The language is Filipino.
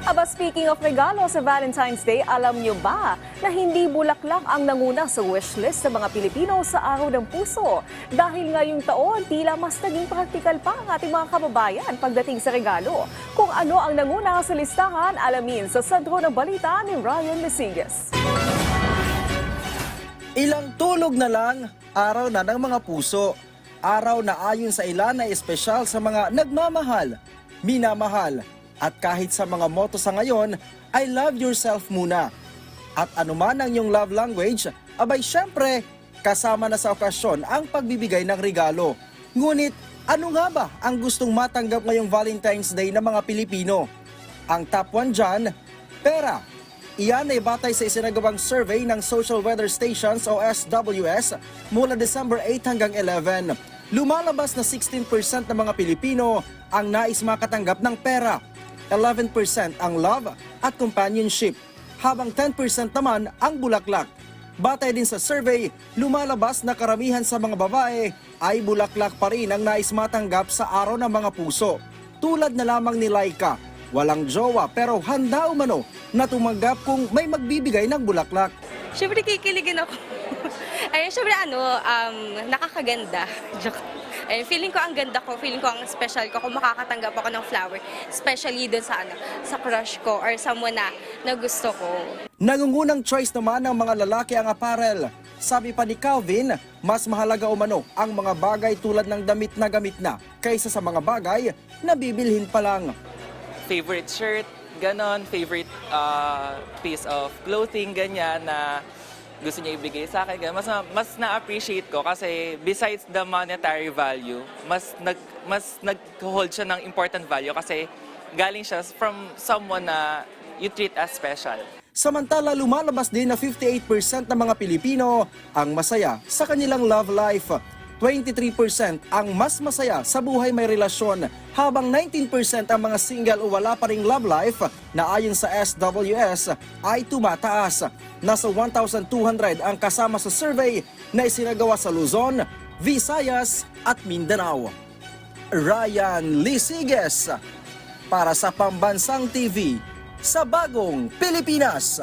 Aba, speaking of regalo sa Valentine's Day, alam niyo ba na hindi bulaklak ang nanguna sa wishlist ng mga Pilipino sa Araw ng Puso? Dahil ngayong taon, tila mas naging praktikal pa ang ating mga kababayan pagdating sa regalo. Kung ano ang nanguna sa listahan, alamin sa sentro ng balita ni Ryan Lesigas. Ilang tulog na lang, araw na ng mga puso. Araw na ayon sa ilan ay espesyal sa mga nagmamahal, minamahal, at kahit sa mga moto sa ngayon, I love yourself muna. At anuman ang iyong love language, abay syempre, kasama na sa okasyon ang pagbibigay ng regalo. Ngunit, ano nga ba ang gustong matanggap ngayong Valentine's Day ng mga Pilipino? Ang top 1 dyan, pera. Iyan ay batay sa isinagawang survey ng Social Weather Stations o SWS mula December 8 hanggang 11. Lumalabas na 16% ng mga Pilipino ang nais makatanggap ng pera. 11% ang love at companionship, habang 10% naman ang bulaklak. Batay din sa survey, lumalabas na karamihan sa mga babae ay bulaklak pa rin ang nais matanggap sa araw ng mga puso. Tulad na lamang ni Laika, walang jowa pero handa umano na tumanggap kung may magbibigay ng bulaklak. Siyempre kikiligin ako. Ayun, siyempre ano, um, nakakaganda. Joke. Ayun, feeling ko ang ganda ko, feeling ko ang special ko kung makakatanggap ako ng flower. Especially dun sa, ano, sa crush ko or someone na, na gusto ko. Nangungunang choice naman ng mga lalaki ang apparel. Sabi pa ni Calvin, mas mahalaga umano ang mga bagay tulad ng damit na gamit na kaysa sa mga bagay na bibilhin pa lang. favorite shirt, ganon, favorite uh, piece of clothing, ganyan, na gusto niya ibigay sa akin. Ganyan. Mas, mas na-appreciate ko kasi besides the monetary value, mas nag mas nag-hold siya ng important value kasi galing siya from someone na you treat as special. Samantala lumalabas din na 58% ng mga Pilipino ang masaya sa kanilang love life. 23% ang mas masaya sa buhay may relasyon, habang 19% ang mga single o wala pa ring love life na ayon sa SWS ay tumataas. Nasa 1,200 ang kasama sa survey na isinagawa sa Luzon, Visayas at Mindanao. Ryan Lisiges para sa Pambansang TV sa Bagong Pilipinas.